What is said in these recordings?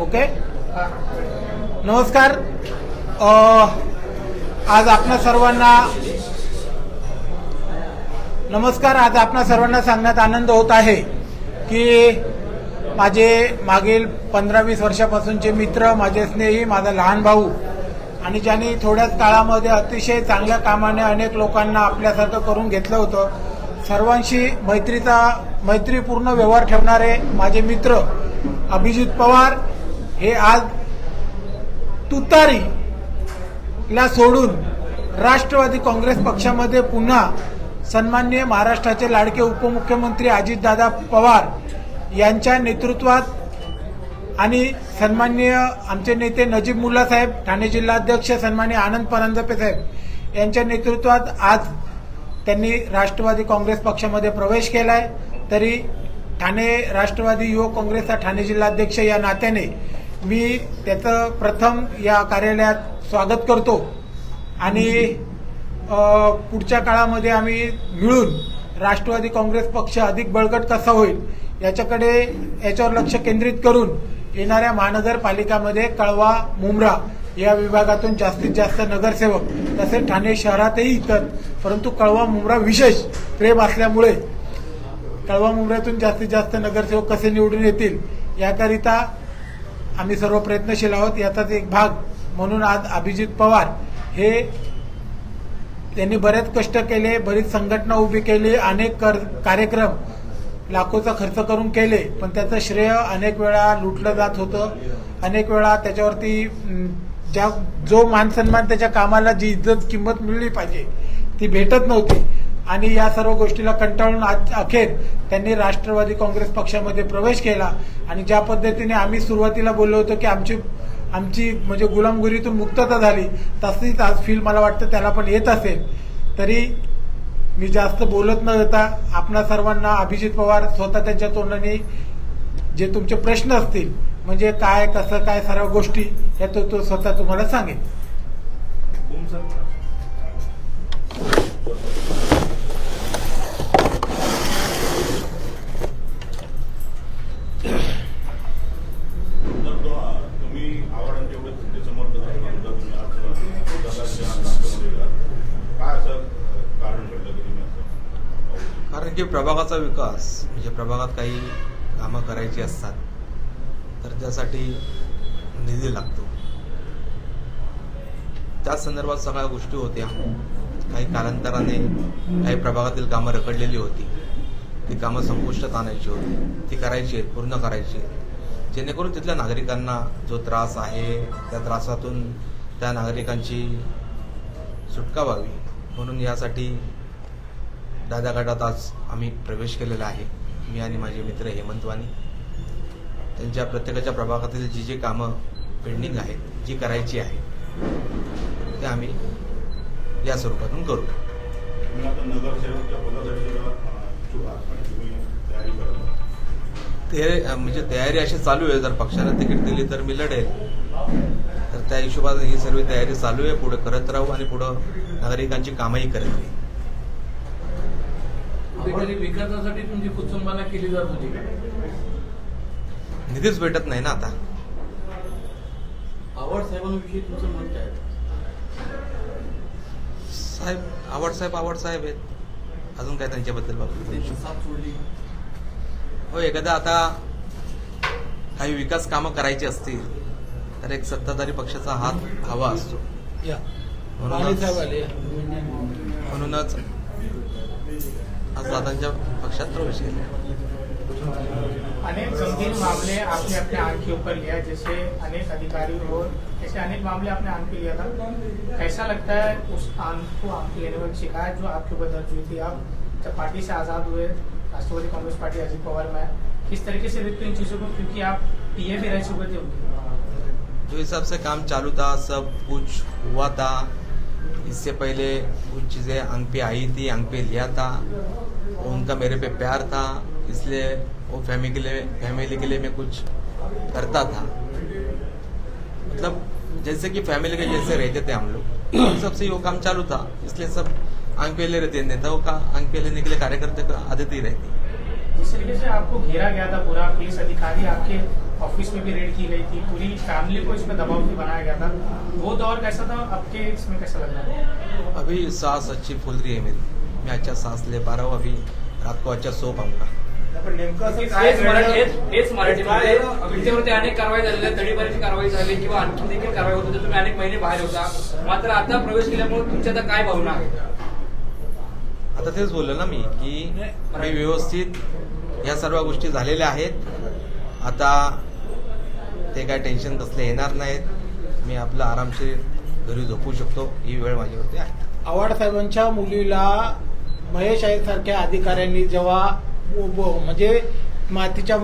Okay. नमस्कार. आज आपणा सर्वांना नमस्कार. आज आपणा सर्वांना सांगण्यात आनंद होत आहे की माझे मागील पंधरा वीस वर्षापासूनचे मित्र माझे स्नेही माझा लहान भाऊ आणि ज्यांनी थोड्याच काळामध्ये अतिशय चांगल्या कामाने अनेक लोकांना आपल्यासारखं करून घेतलं होतं सर्वांशी मैत्रीचा मैत्रीपूर्ण व्यवहार ठेवणारे माझे मित्र अभिजित पवार हे आज तुतारीला सोडून राष्ट्रवादी काँग्रेस पक्षामध्ये पुन्हा सन्माननीय महाराष्ट्राचे लाडके उपमुख्यमंत्री अजितदादा पवार यांच्या नेतृत्वात आणि सन्माननीय आमचे नेते नजीब मुल्ला साहेब ठाणे जिल्हाध्यक्ष सन्माननीय आनंद परांजपे साहेब यांच्या नेतृत्वात आज त्यांनी राष्ट्रवादी काँग्रेस पक्षामध्ये प्रवेश केलाय. तरी ठाणे राष्ट्रवादी युवक काँग्रेसचा ठाणे जिल्हाध्यक्ष या नात्याने मी त्याचं प्रथम या कार्यालयात स्वागत करतो. आणि पुढच्या काळामध्ये आम्ही मिळून राष्ट्रवादी काँग्रेस पक्ष अधिक बळकट कसा होईल याच्याकडे याच्यावर लक्ष केंद्रित करून येणाऱ्या महानगरपालिकामध्ये कळवा मुंब्रा या विभागातून जास्तीत जास्त नगरसेवक तसेच ठाणे शहरातही इतर परंतु कळवा मुंब्रा विशेष प्रेम असल्यामुळे कळवा मुंब्र्यातून जास्तीत जास्त नगरसेवक कसे निवडून येतील याकरिता आम्ही सर्व प्रयत्नशील आहोत. याचाच एक भाग म्हणून आज अभिजित पवार हे त्यांनी बरेच कष्ट केले बरीच संघटना उभी केली अनेक कर कार्यक्रम लाखोचा खर्च करून केले पण त्याचं श्रेय अनेक वेळा लुटलं जात होतं. अनेक वेळा त्याच्यावरती ज्या जो मानसन्मान त्याच्या कामाला जी इज्जत किंमत मिळली पाहिजे ती भेटत नव्हती. आणि या सर्व गोष्टीला कंटाळून आज अखेर त्यांनी राष्ट्रवादी काँग्रेस पक्षामध्ये प्रवेश केला. आणि ज्या पद्धतीने आम्ही सुरुवातीला बोललो होतो की आमची आमची म्हणजे गुलामगिरीतून मुक्तता झाली तशीच आज फील मला वाटतं त्याला पण येत असेल. तरी मी जास्त बोलत न होता आपणा सर्वांना अभिजित पवार स्वतः त्यांच्या तोंडाने जे तुमचे प्रश्न असतील म्हणजे काय कसं काय सर्व गोष्टी या तो तो स्वतः तुम्हाला सांगेल. जर तो तुम्ही कारण की प्रभागाचा विकास म्हणजे प्रभागात काही कामं करायची असतात त्यासाठी निधी लागतो. त्याच संदर्भात सगळ्या गोष्टी होत्या. काही कालांतराने काही प्रभागातील कामं रखडलेली होती. ती कामं संपुष्टात आणायची होती. ती करायची आहेत पूर्ण करायची आहेत. जेणेकरून तिथल्या नागरिकांना जो त्रास आहे त्या त्रासातून त्या नागरिकांची सुटका व्हावी. म्हणून यासाठी दादा गटात आज आम्ही प्रवेश केलेला आहे. मी आणि माझे मित्र हेमंतवानी त्यांच्या प्रत्येकाच्या प्रभागातील जी जी कामं पेंडिंग आहेत जी करायची आहे ते आम्ही या स्वरूपातून करू. ते म्हणजे तयारी अशी चालू आहे. जर पक्षाने तिकीट दिली तर मी लढेल. तर त्या हिशोबाने ही सर्व तयारी चालू आहे. पुढे करत राहू आणि पुढं नागरिकांची कामही करत राहू. कुठेतरी विकासासाठी तुमची कुचंबना केली जात होती. निधीच भेटत नाही ना आता. आव्हाड साहेबांविषयी तुमचं मत काय? आहे? साहेब आवड साहेब आवड साहेब आहेत. अजून काय त्यांच्याबद्दल बाबतीत त्यांची साथ सोडली. हो एखादा आता काही विकास कामं करायची असतील तर एक सत्ताधारी पक्षाचा हात हवा असतो. म्हणूनच आज दादांच्या पक्षात प्रवेश केला. अनेक गंभीर मामले आपने अपने आँख के ऊपर लिया जैसे अनेक अधिकारी और ऐसे अनेक मामले आपने आँख पे लिया था। कैसा लगता है उस आँख को आँख लेने में शिकायत जो आपके ऊपर दर्ज हुई थी? आप जब पार्टी से आज़ाद हुए, राष्ट्रवादी कांग्रेस पार्टी अजीत पवार में किस तरीके से देखते इन चीज़ों को? क्योंकि आप टीए भी रह चुके थे। जो हिसाब से काम चालू था, सब कुछ हुआ था। इससे पहले कुछ चीज़ें अंक पे आई थी अंक पे लिया था। उनका मेरे पे प्यार था। इसलिए वो फैमिली के लिए फैमिली के लिए मैं कुछ करता था। मतलब जैसे कि फैमिली के जैसे रहते थे हम लोग। सबसे वो काम चालू था इसलिए सब अंक पे ले रहते नेताओं का अंक पे लेने के लिए कार्यकर्ता का आदत ही रहती जिस तरीके से आपको घेरा गया था पूरा पुलिस अधिकारी आपके ऑफ़िस में भी रेड की गई थी। पूरी फैमिली को इसमें दबाव भी बनाया गया था। वो दौर कैसा था? आपके इसमें कैसा लग रहा है? अभी सांस अच्छी फूल रही है मेरी। मैं अच्छा सांस ले पा रहा हूँ अभी रात को अच्छा सो पाऊँगा। मराठीमध्ये झालं? तुमच्यावरती अनेक कारवाई झालेल्या तडीपारीची कारवाई झाली किंवा आणखी देखील कारवाई होत तुम्ही अनेक महिने बाहेर होता. मात्र आता प्रवेश केल्यामुळे तुमच्या आता काय भावना आहेत? आता तेच बोललो ना मी की मी व्यवस्थित ह्या सर्व गोष्टी झालेल्या आहेत. आता ते काय टेन्शन कसले येणार नाहीत. मी आपलं आरामशीर घरी झोपू शकतो. ही वेळ माझ्यावरती आहे. आव्हाड साहेबांच्या मुलीला महेश आहे सारख्या अधिकाऱ्यांनी जेव्हा म्हणजे मातीच्या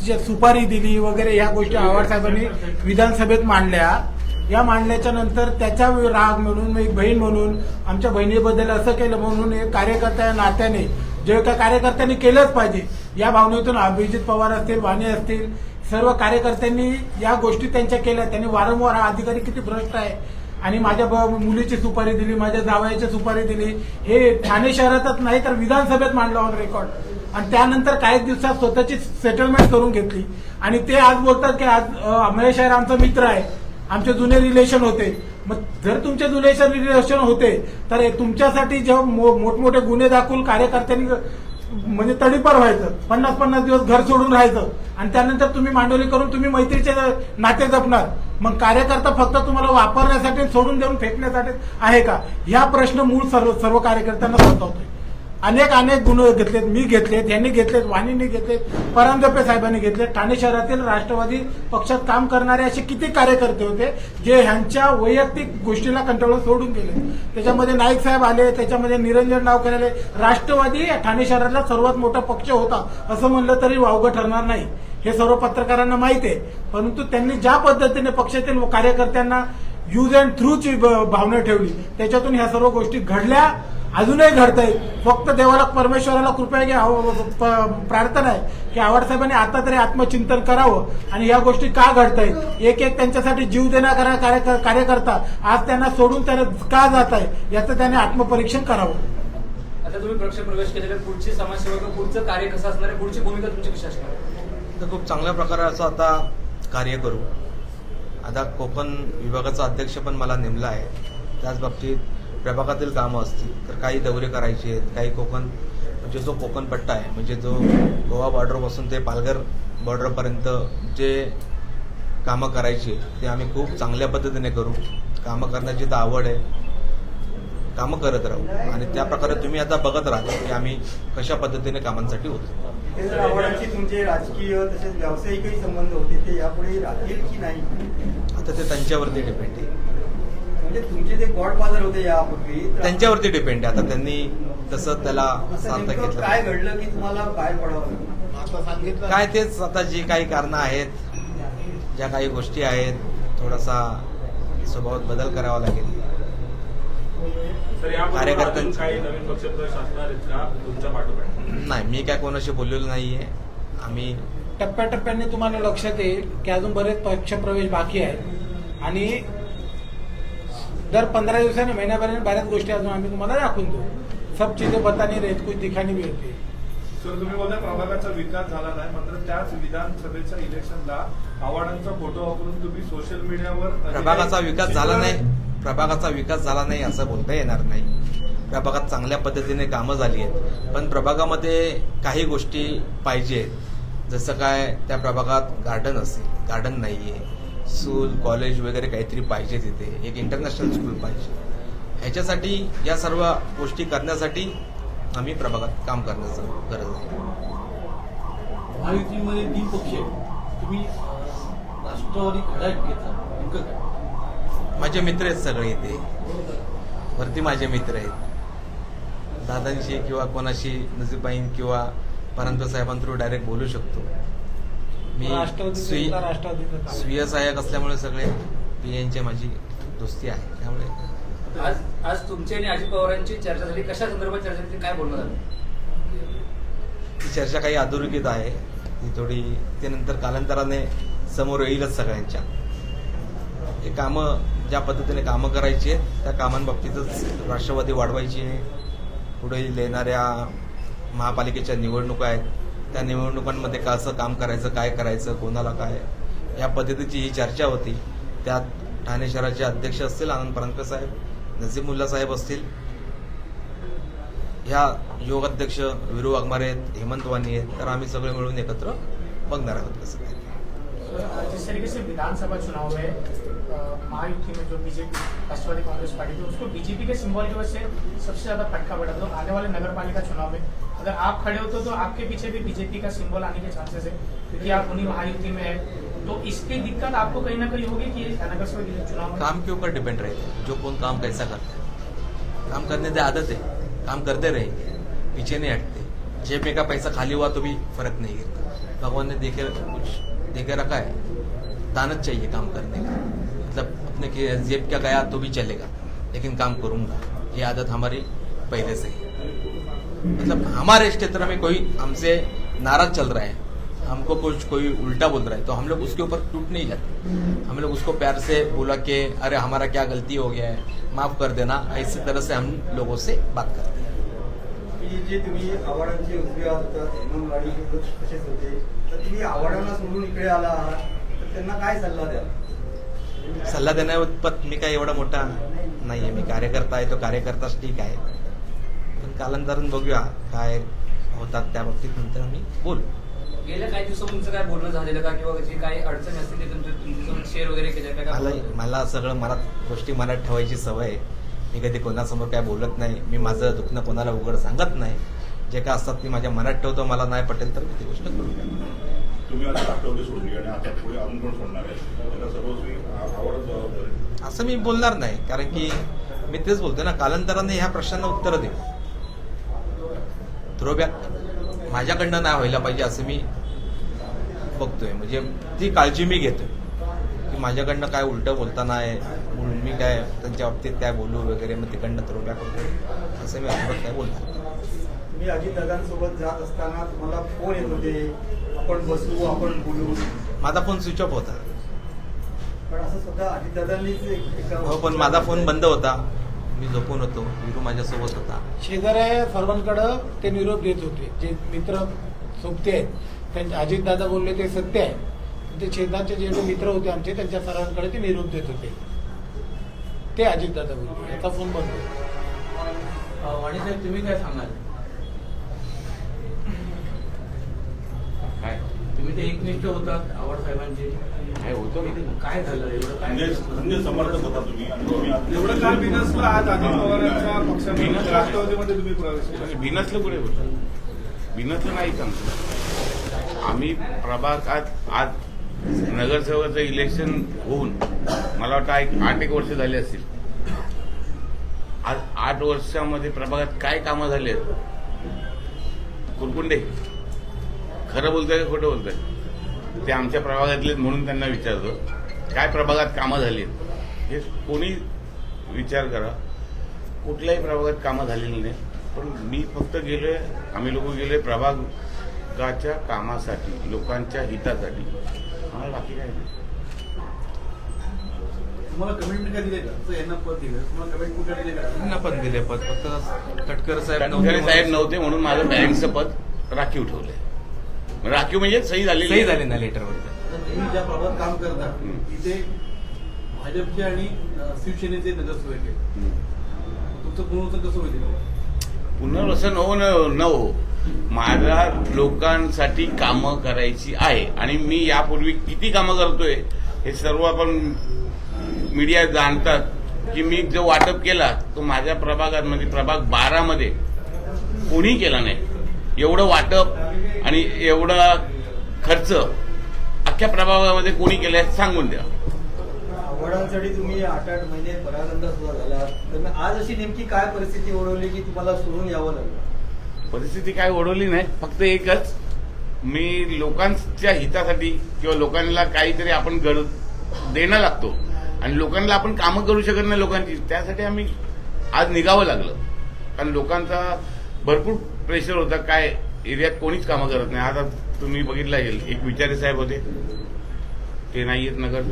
तिच्या सुपारी दिली वगैरे ह्या गोष्टी आव्हाडसाहेबांनी विधानसभेत मांडल्या. या मांडल्याच्या नंतर त्याचा राग म्हणून एक बहीण म्हणून आमच्या बहिणीबद्दल असं केलं म्हणून एक कार्यकर्त्या या नात्याने जे एका कार्यकर्त्यांनी केलंच पाहिजे. या भावनेतून अभिजित पवार असतील वाणी असतील सर्व कार्यकर्त्यांनी या गोष्टी त्यांच्या केल्या. त्यांनी वारंवार हा अधिकारी किती भ्रष्ट आहे. आणि माझ्या ब- मुलीची सुपारी दिली माझ्या जावयाची सुपारी दिली. हे ठाणे शहरातच नाही तर विधानसभेत मांडलं ऑन रेकॉर्ड आणि त्यानंतर काही दिवसात स्वतःची सेटलमेंट करून घेतली. आणि ते आज बोलतात की आज अं, महेश आमचा मित्र आहे. आमचे जुने रिलेशन होते. मग जर तुमचे जुने रिलेशन होते तर तुमच्यासाठी जेव्हा मो- मोठमोठे गुन्हे दाखवून कार्यकर्त्यांनी म्हणजे तडीपार व्हायचं. पन्नास पन्नास दिवस घर सोडून राहायचं. आणि त्यानंतर तुम्ही मांडवली करून तुम्ही मैत्रीचे नाते जपणार. मग कार्यकर्ता फक्त तुम्हाला वापरण्यासाठी सोडून देऊन फेकण्यासाठी आहे का? ह्या प्रश्न मूळ सर्व सर्व कार्यकर्त्यांना सोडवतोय. अनेक अनेक गुन्हे घेतलेत मी घेतलेत यांनी घेतलेत वाणींनी घेतलेत परांजपे साहेबांनी घेतलेत. ठाणे शहरातील राष्ट्रवादी पक्षात काम करणारे असे किती कार्यकर्ते होते जे ह्यांच्या वैयक्तिक गोष्टीला कंटाळून सोडून गेले. त्याच्यामध्ये नाईक साहेब आले त्याच्यामध्ये निरंजन डावकर आले. राष्ट्रवादी या ठाणे शहरातला सर्वात मोठा पक्ष होता असं म्हणलं तरी वावगं ठरणार नाही. हे सर्व पत्रकारांना माहिती आहे. परंतु त्यांनी ज्या पद्धतीने पक्षातील कार्यकर्त्यांना यूज अँड थ्रूची भावना ठेवली त्याच्यातून ह्या सर्व गोष्टी घडल्या. अजूनही घडत आहेत फक्त देवाला परमेश्वराला कृपया घ्या. प- प्रार्थना आहे की आव्हाड साहेबांनी आता तरी आत्मचिंतन करावं. आणि या गोष्टी का घडत आहेत एक एक त्यांच्यासाठी जीव देणारा कार्य- कार्यकर्ता आज त्यांना सोडून त्यांना का जात आहे याचं त्याने आत्मपरीक्षण करावं. आता तुम्ही पक्ष प्रवेश केलेला आहे. पुढची समाजसेवा पुढचं कार्य कसं असणार आहे? पुढची भूमिका तुमची कशी असणार आहे? तर खूप चांगल्या प्रकारे असं आता कार्य करू. आता कोकण विभागाचा अध्यक्ष पण मला नेमला आहे. त्याच बाबतीत प्रभागातील कामं असतील तर काही दौरे करायचे आहेत काही कोकण म्हणजे जो कोकण पट्टा आहे म्हणजे जो गोवा बॉर्डरपासून ते पालघर बॉर्डरपर्यंत जे कामं करायची ते आम्ही खूप चांगल्या पद्धतीने करू. कामं करण्याची तर आवड आहे. कामं करत राहू. आणि त्या प्रकारे तुम्ही आता बघत राहता की आम्ही कशा पद्धतीने कामांसाठी होतो. तुमचे राजकीय तसेच व्यावसायिकही संबंध होते ते यापुढे राहतील की नाही? आता ते त्यांच्यावरती डिपेंड आहे. म्हणजे तुमचे जे गॉडफादर होते यापूर्वी त्यांच्यावरती डिपेंड आहे. आता त्यांनी तसं त्याला सार्थ नेमकं काय घेतलं घडलं की तुम्हाला बाहेर पडावं लागलं? आता सांगितलं. काय तेच आता जी काही कारणं आहेत ज्या काही गोष्टी आहेत थोडासा स्वभावात बदल करावा लागेल. कार्यकर्त्यांचं- नाही मी काय कोणाशी बोललेलो नाहीये. आम्ही टप्प्याटप्प्याने तुम्हाला लक्षात येईल की अजून बरेच पक्षप्रवेश बाकी आहेत. आणि दर पंधरा दिवसांनी महिन्याभराने बऱ्याच गोष्टी अजून आम्ही तुम्हाला दाखवून देऊ. सब चीजें बतानी रहत कुछ दिखानी भी होती. है. सर तुम्ही बोलता प्रभागाचा विकास झाला नाही मात्र त्याच विधानसभेच्या इलेक्शनला आव्हाडांचा फोटो वापरून तुम्ही सोशल मीडियावर प्रभागाचा विकास झाला नाही. प्रभागाचा विकास झाला नाही असं बोलता येणार नाही. प्रभागात चांगल्या पद्धतीने कामं झाली आहेत. पण प्रभागामध्ये काही गोष्टी पाहिजेत जसं काय त्या प्रभागात गार्डन असेल गार्डन नाही आहे स्कूल कॉलेज वगैरे काहीतरी पाहिजे तिथे. एक इंटरनॅशनल स्कूल पाहिजे. ह्याच्यासाठी या सर्व गोष्टी करण्यासाठी आम्ही प्रभागात काम करण्याचं गरज आहे. महायुतीमध्ये तीन पक्ष तुम्ही राष्ट्रवादी घड्याळ घेता माझे मित्र आहेत सगळे इथे. वरती माझे मित्र आहेत. दादांशी किंवा कोणाशी नजीबाईन किंवा परांजपे साहेबांथ्रू डायरेक्ट बोलू शकतो. मी स्वी ताबा. स्वीय सहाय्यक असल्यामुळे सगळे पी यांची माझी दोस्ती आहे. त्यामुळे आज आज तुमची आणि अजित पवारांची चर्चा झाली. कशा संदर्भात चर्चा झाली? काय बोलणं झालं ती चर्चा काही अधोरेखित आहे. ती थोडी ते नंतर कालांतराने समोर येईलच सगळ्यांच्या. हे कामं ज्या पद्धतीने कामं करायची आहेत त्या कामांबाबतीतच राष्ट्रवादी वाढवायची आहे. पुढे येणाऱ्या महापालिकेच्या निवडणुका आहेत. त्या निवडणुकांमध्ये कसं काम करायचं काय करायचं कोणाला काय? या पद्धतीची ही चर्चा होती. त्यात ठाणे शहराचे अध्यक्ष असतील आनंद परांकर साहेब नजीमुल्ला साहेब असतील. ह्या योग अध्यक्ष विरू वाघमारे आहेत हेमंत वाणी आहेत तर आम्ही सगळे मिळून एकत्र बघणार आहोत कसं काय. जिस तरीके से विधानसभा चुनाव में महायुति में जो बीजेपी राष्ट्रवादी कांग्रेस पार्टी थी उसको बीजेपी के सिंबल की वजह से सबसे ज्यादा फटका पड़ा तो आने वाले नगर पालिका चुनाव में अगर आप खड़े होते तो आपके पीछे भी बीजेपी का सिंबल आने के चांसेस है, क्योंकि आप उन्हीं महायुति में है। तो इसकी दिक्कत आपको कहीं ना कहीं होगी कि चुनाव काम के ऊपर डिपेंड रहेगा जो कौन काम कैसा करता है। काम करने से आदत है, काम करते रहेंगे, पीछे नहीं हटते। जेब में का पैसा खाली हुआ तो भी फ़र्क नहीं गिरता भगवान ने देखे, कुछ देके रखा है, दानत चाहिए काम करने का। मतलब अपने जेब क्या गया तो भी चलेगा, लेकिन काम करूँगा। ये आदत हमारी पहले से है। मतलब हमारे क्षेत्र में कोई हमसे नाराज़ चल रहा है हमको कुछ कोई उल्टा बोल रहा है तो हम लोग उसके ऊपर टूट नहीं जाते। हम लोग उसको प्यार से बोला कि अरे हमारा क्या गलती हो गया है? माफ़ कर देना। इसी तरह से हम लोगों से बात करते हैं। जे तुम्ही आव्हाडांचे उजवे आहात होतात हेमंतवाडी तसेच होते. तर तुम्ही आव्हाडांना सोडून इकडे आला आहात. तर त्यांना काय सल्ला द्याल? सल्ला देण्यापत मी काय एवढा मोठा नाही आहे मी कार्यकर्ता आहे तो कार्यकर्ताच ठीक आहे. पण कालांतरून बघूया काय होतात त्या बाबतीत नंतर आम्ही बोलू. गेल्या काही दिवसात तुमचं काय बोलणं झालेलं का? किंवा जे काही अडचणी असतील ते तुमच्या तुमच्यासोबत शेअर वगैरे केल्या का? मला मला सगळं मनात गोष्टी मनात ठेवायची सवय आहे. मी कधी कोणासमोर काय बोलत नाही. मी माझं दुखणं कोणाला उघड सांगत नाही. जे काय असतात ते माझ्या मनात ठेवतो. मला नाही पटेल तर मी ती गोष्ट करू. तुम्ही आता राष्ट्रवादी सोडली आणि आता पुढे अजून कोण सोडणार आहे? त्याला सर्वस्वी आवडच जबाबदारी. असं मी बोलणार नाही. कारण की मी तेच बोलतोय ना कालांतराने ह्या प्रश्नांना उत्तरं देऊ थ्रोबॅक माझ्याकडनं नाही व्हायला पाहिजे असं मी बघतोय. म्हणजे ती काळजी मी घेतोय. की माझ्याकडनं काय उलटं बोलताना आहे म्हणून मी काय त्यांच्या बाबतीत काय बोलू वगैरे मग तिकडनं थ्रोबॅक होतो असं मी अजिबात काय नाही. तुम्ही अजितदादांसोबत जात असताना तुम्हाला फोन येत होते. आपण बसू आपण बोलू. माझा फोन स्विच ऑफ होता. पण असं स्वतः अजितदादांनीच हो पण माझा फोन बंद होता. मी झोपून होतो विरू माझ्यासोबत होता. शेजाऱ्या सर्वांकडं ते निरोप देत होते. जे मित्र सोबते आहेत त्यांचे अजितदादा बोलले ते सत्य आहे. ते शेजारचे जेवढे मित्र होते आमचे त्यांच्या सर्वांकडे ते निरोप देत होते. ते अजितदादा बोलले. याचा फोन बंद होता. वाणी साहेब तुम्ही काय सांगाल काय तुम्ही ते एकनिष्ठ होतात आवड साहेबांचे. काय होतं का? काय झालं? एवढं काय? समर्थक होता तुम्ही. एवढं काल बिनसला आज अजित पवारांच्या बिनसलं- राष्ट्रवादीमध्ये तुम्ही प्रवेश. म्हणजे बिनसलं कुठे होतं? बिनसलं नाहीच आमचं आम्ही प्रभागात आज नगरसेवकाचं इलेक्शन होऊन मला वाटतं एक आठ एक वर्ष झाली असतील. आज आठ वर्षामध्ये प्रभागात काय कामं झाली आहेत? कुरकुंडे. खरं बोलतोय का खोटं बोलतोय? ते आमच्या प्रभागातले म्हणून त्यांना विचारतो. काय प्रभागात कामं झाली आहेत? हे कोणी विचार करा. कुठल्याही प्रभागात कामं झालेली नाही. पण मी फक्त गेलोय आम्ही लोक गेलोय प्रभागाच्या कामासाठी लोकांच्या हितासाठी. आम्हाला बाकी काय नाही. तुम्हाला कमिटमेंट काय दिले का? असं यांना पद दिलं. तुम्हाला कमिटमेंट काय दिले का? त्यांना पण दिले पद. फक्त तटकर साहेब तटकरे साहेब नव्हते नव्हते म्हणून माझं बँकचं पद राखीव ठेवलंय. राखीव म्हणजे सही झालेली सही. झाली ना लेटरवर तुम्ही ज्या प्रभागात काम करता हम्म. इथे भाजपचे आणि अं, शिवसेनेचे नगरसेवक आहेत हम्म. तुमचं पुनर्वसन कसं होईल पुनर्वसन हो न न हो मला लोकांसाठी कामं करायची आहे आणि मी यापूर्वी किती कामं करतोय हे सर्व आपण मीडिया जाणतात की मी जो वाटप केला तो माझ्या प्रभागात म्हणजे प्रभाग बारा मध्ये कोणी केला नाही एवढं वाटप आणि एवढा खर्च अख्ख्या प्रभागामध्ये कोणी केलं सांगून द्या. आव्हाडांसाठी तुम्ही आठ आठ महिने परागंदा सुद्धा झाला. तर आज अशी नेमकी काय परिस्थिती ओढवली की तुम्हाला सोडून यावं लागलं? परिस्थिती काय ओढवली नाही फक्त एकच. मी लोकांच्या हितासाठी किंवा लोकांना काहीतरी आपण गरज देणं लागतो. आणि लोकांना आपण कामं करू शकत नाही लोकांची. त्यासाठी आम्ही आज निघावं लागलं. कारण लोकांचा भरपूर प्रेशर होता. काय एरियात कोणीच कामं करत नाही. आता तुम्ही बघितलं असेल एक विचारे साहेब होते. ते नाही आहेत नगर.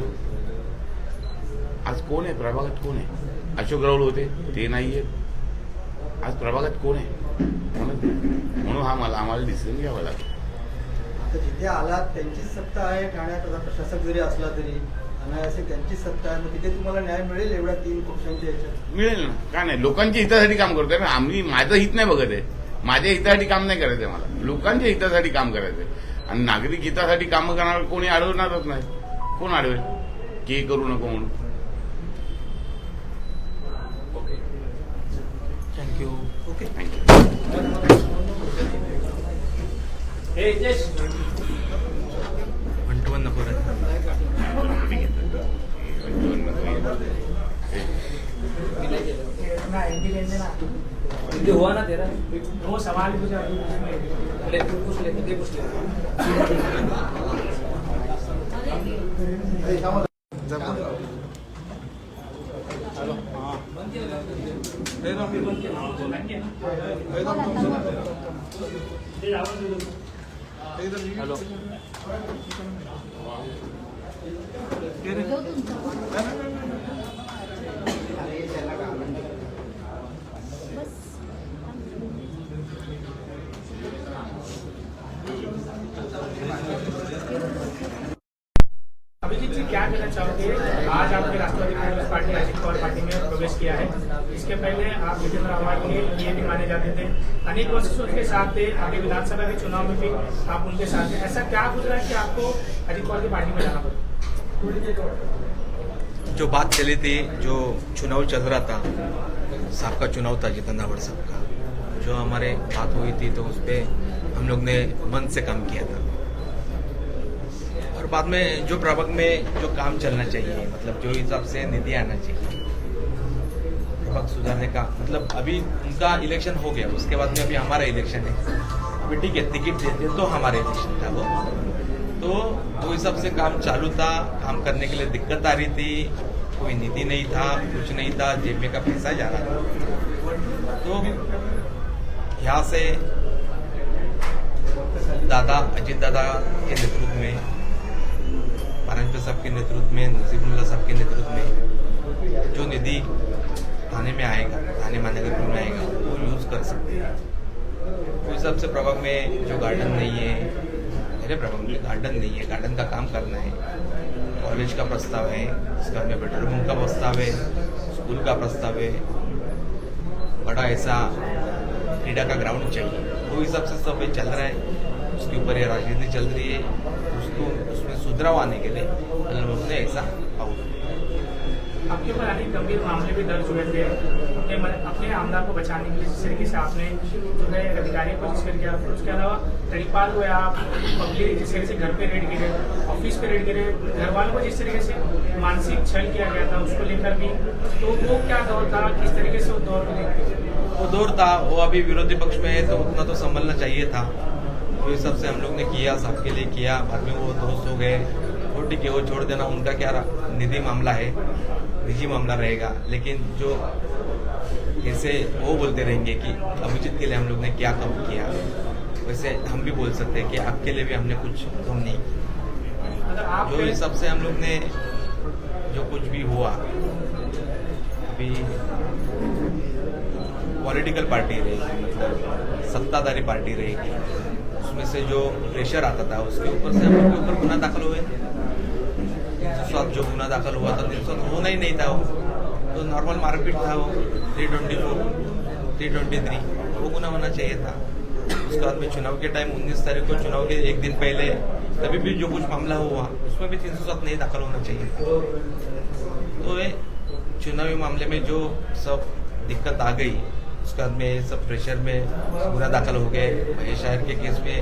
आज कोण आहे? प्रभागात कोण आहे? अशोक राऊळ होते ते नाही आहेत आज प्रभागात कोण आहे? नाही म्हणून हा मला आम्हाला डिसिजन घ्यावा लागला. तर जिथे आलात त्यांचीच सत्ता आहे. ठाण्यात आता प्रशासक जरी असला तरी अनायासे त्यांचीच सत्ता आहे. मग तिथे तुम्हाला न्याय मिळेल एवढ्या तीन पक्षांच्या याच्यात? मिळेल ना. का नाही? लोकांच्या हितासाठी काम करतोय ना. आम्ही माझं हित नाही बघत आहे. माझ्या हितासाठी काम नाही करायचंय मला. लोकांच्या हितासाठी काम करायचंय. आणि नागरिक हितासाठी कामं करणार कोणी अडवणारच नाही. कोण अडवेल? की करू नको म्हणून. Thank you okay. थँक्यू हे नको रे ना हिंदी लेने ना हिंदी हुआ ना तेरा वो सवाल पूछा अभी पूछ ले तुझे पूछ ले। हेलो। इसके पहले आप जितेंद्र आव्हाड के लिए भी माने जाते थे। अनेक वर्ष उनके साथ थे, आगे विधानसभा के चुनाव में भी आप उनके साथ थे। ऐसा क्या गुजरा कि आपको अजित पवार की पार्टी में जाना पड़ा? जो बात चली थी, जो चुनाव चल रहा था, साहब का चुनाव था, जितेंद्र आवाड़ साहब का, जो हमारे बात हुई थी तो उस पर हम लोग ने मन से काम किया था। और बाद में जो प्रभाग में जो काम चलना चाहिए मतलब जो हिसाब से निधि आना चाहिए प्रभाग सुधारने का। मतलब अभी उनका इलेक्शन हो गया, उसके बाद में अभी हमारा इलेक्शन है। अभी ठीक है टिकट देते तो हमारा इलेक्शन था वो। तो वो हिसाब से काम चालू था, काम करने के लिए दिक्कत आ रही थी। कोई निधि नहीं था, कुछ नहीं था, जेब में का पैसा जा रहा था। तो यहाँ से दादा, अजीत दादा के नेतृत्व में पारंपे साहब के नेतृत्व में नजीबुल्ला साहब के नेतृत्व में, जो निधि थाने में आएगा, थाने महानगर में आएगा, वो यूज़ कर सकते हैं। तो इस सबसे प्रभाग में जो गार्डन नहीं है मेरे प्रभाग में गार्डन नहीं है गार्डन का काम करना है। कॉलेज का प्रस्ताव है, इसका में बेडरूम का प्रस्ताव है स्कूल का प्रस्ताव है। बड़ा ऐसा क्रीडा का ग्राउंड चाहिए। वो हिसाब से सब चल रहा है, उसके ऊपर ये राजनीति चल रही है, उसको उसमें सुधराव आने के लिए हम लोगों ने ऐसा आपके ऊपर अनेक गंभीर मामले भी दर्ज हुए थे। अपने अपने आमदार को बचाने के लिए जिस तरीके से आपने जो है अधिकारी को जिस तरीके किया उसके अलावा तड़ीपाल हुए आप पब्लिक जिस तरीके से घर पे रेड गिरे, ऑफ़िस पे रेड गिरे घर वालों को जिस तरीके से मानसिक छल किया गया था, उसको लेकर भी तो वो क्या दौर था? किस तरीके से वो दौर को देखते वो दौर था, वो अभी विरोधी पक्ष में है तो उतना तो संभलना चाहिए था। तो इस सबसे हम लोग ने किया, सबके लिए किया। बाद में वो दोस्त हो गए। वो ठीक है, वो छोड़ देना, उनका क्या निधि मामला है? निजी मामला रहेगा। लेकिन जो ऐसे वो बोलते रहेंगे कि अभिजीत के लिए हम लोग ने क्या कम किया? वैसे हम भी बोल सकते हैं कि आपके लिए भी हमने कुछ कम नहीं किया। जो इस सबसे हम लोग ने जो कुछ भी हुआ, अभी पॉलिटिकल पार्टी रहेगी मतलब सत्ताधारी पार्टी रहेगी उसमें से जो प्रेशर आता था, उसके ऊपर से हम लोग के ऊपर गुना दाखिल हुए। तीन सौ सात जो गुना दाखिल हुआ था, तीन सौ होना ही नहीं था वो। तो नॉर्मल मारपीट था वो three twenty four three twenty three वो गुना होना चाहिए था। उसके बाद में चुनाव के टाइम उन्नीस तारीख को चुनाव के एक दिन पहले, तभी भी जो कुछ मामला हुआ, उसमें भी तीन सौ सात नहीं दाखिल होना चाहिए था। तो ये चुनावी मामले में जो सब दिक्कत आ गई, उसके बाद में सब प्रेशर में गुना दाखिल हो गए महेश शायर के केस में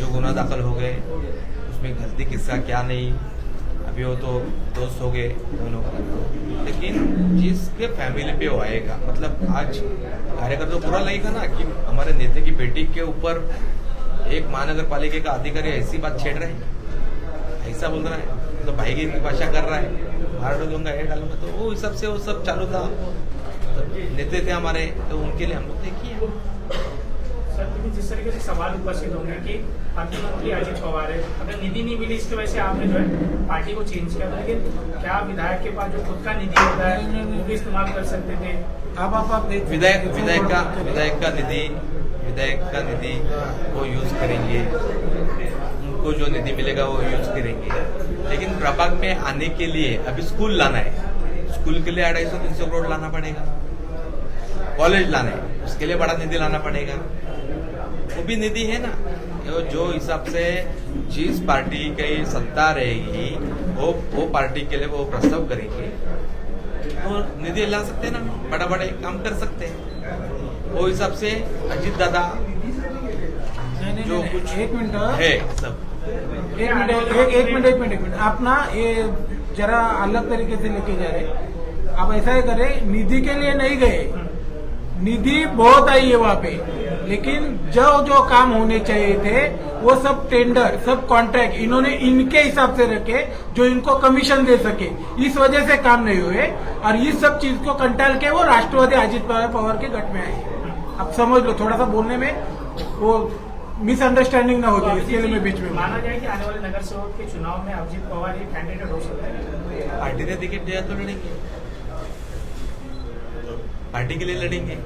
जो गुना दाखिल हो गए, उसमें गलती किसका, क्या नहीं अभी वो तो दोस्त हो गए, दोनों लेकिन जिसके फैमिली पे वो आएगा मतलब आज कार्यकर्ता को बुरा लगेगा ना कि हमारे नेता की बेटी के ऊपर एक महानगर पालिका का अधिकारी ऐसी बात छेड़ रहे ऐसा बोल रहा है? तो भाई की भाषा कर रहा है। मार दूँगा ये डालूँगा तो वो हिसाब से वो सब चालू था। तो नेते थे हमारे तो उनके लिए हम लोग सर जिस तरीके से सवाल उपस्थित होंगे कि अर्थमंत्री अजित पवार है अगर निधि नहीं मिली इसकी वजह से आपने जो है पार्टी को चेंज किया था लेकिन क्या विधायक के पास जो खुद का निधि होता है वो भी इस्तेमाल कर सकते थे? अब आप आप विधायक विधायक का विधायक का निधि विधायक का निधि वो यूज़ करेंगे। उनको जो निधि मिलेगा वो यूज़ करेंगे। लेकिन प्रभाग में आने के लिए अभी स्कूल लाना है। स्कूल के लिए अढ़ाई सौ तीन सौ करोड़ लाना पड़ेगा। कॉलेज लाना है। उसके लिए बड़ा निधि लाना पड़ेगा। वो भी निधि है ना। वो जो हिसाब से जिस पार्टी की सत्ता रहेगी वो वो पार्टी के लिए वो प्रस्ताव करेंगे। तो निधि ला सकते हैं ना बड़ा बड़े काम कर सकते हैं। वो हिसाब से अजीत दादा नहीं, नहीं, जो कुछ एक मिनट है। सब। एक मिनट एक मिनट एक मिनट एक मिनट। आप ना ये जरा अलग तरीके से लेके जा रहे आप ऐसा ही करें निधि के लिए नहीं गए। निधि बहुत आई है वहाँ पे। लेकिन जो जो काम होने चाहिए थे वो सब टेंडर सब कॉन्ट्रैक्ट इन्होंने इनके हिसाब से रखे जो इनको कमीशन दे सके। इस वजह से काम नहीं हुए और इस सब चीज़ को कंटाल के वो राष्ट्रवादी अजित पवार पवार के गट में आए। आप समझ लो थोड़ा सा बोलने में वो मिसअंडरस्टैंडिंग ना हो जाए इसके लिए मैं बीच में माना जाए कि आने वाले नगर सेवक के चुनाव में अभिजीत पवार ही कैंडिडेट हो सकते हैं। पार्टी ने टिकट दिया तो लड़ेंगे। पार्टी के लिए लड़ेंगे।